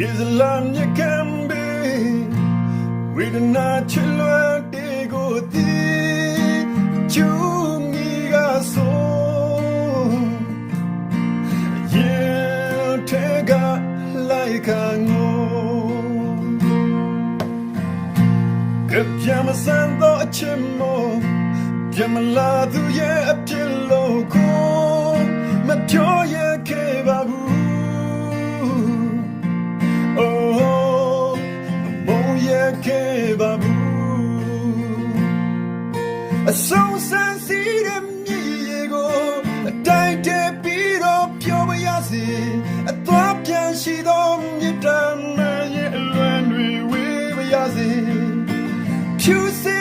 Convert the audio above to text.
Islam you can be Reading not children they go deep Chungi ga so Yeah take a like a no ကပြမစံတော့အချင်မို့ပြမလာသူရဲ့ ခဲ့ပါဘူးအဆုံးစမ်းစီးတဲ့မြေရေကိုအတိုင်းတည်းပြီးတော့ပြောမရစေအသွားပြန်ရှိသောမြစ်တမ်းရဲ့အလွန်တွေဝေးမရစေဖြူစင်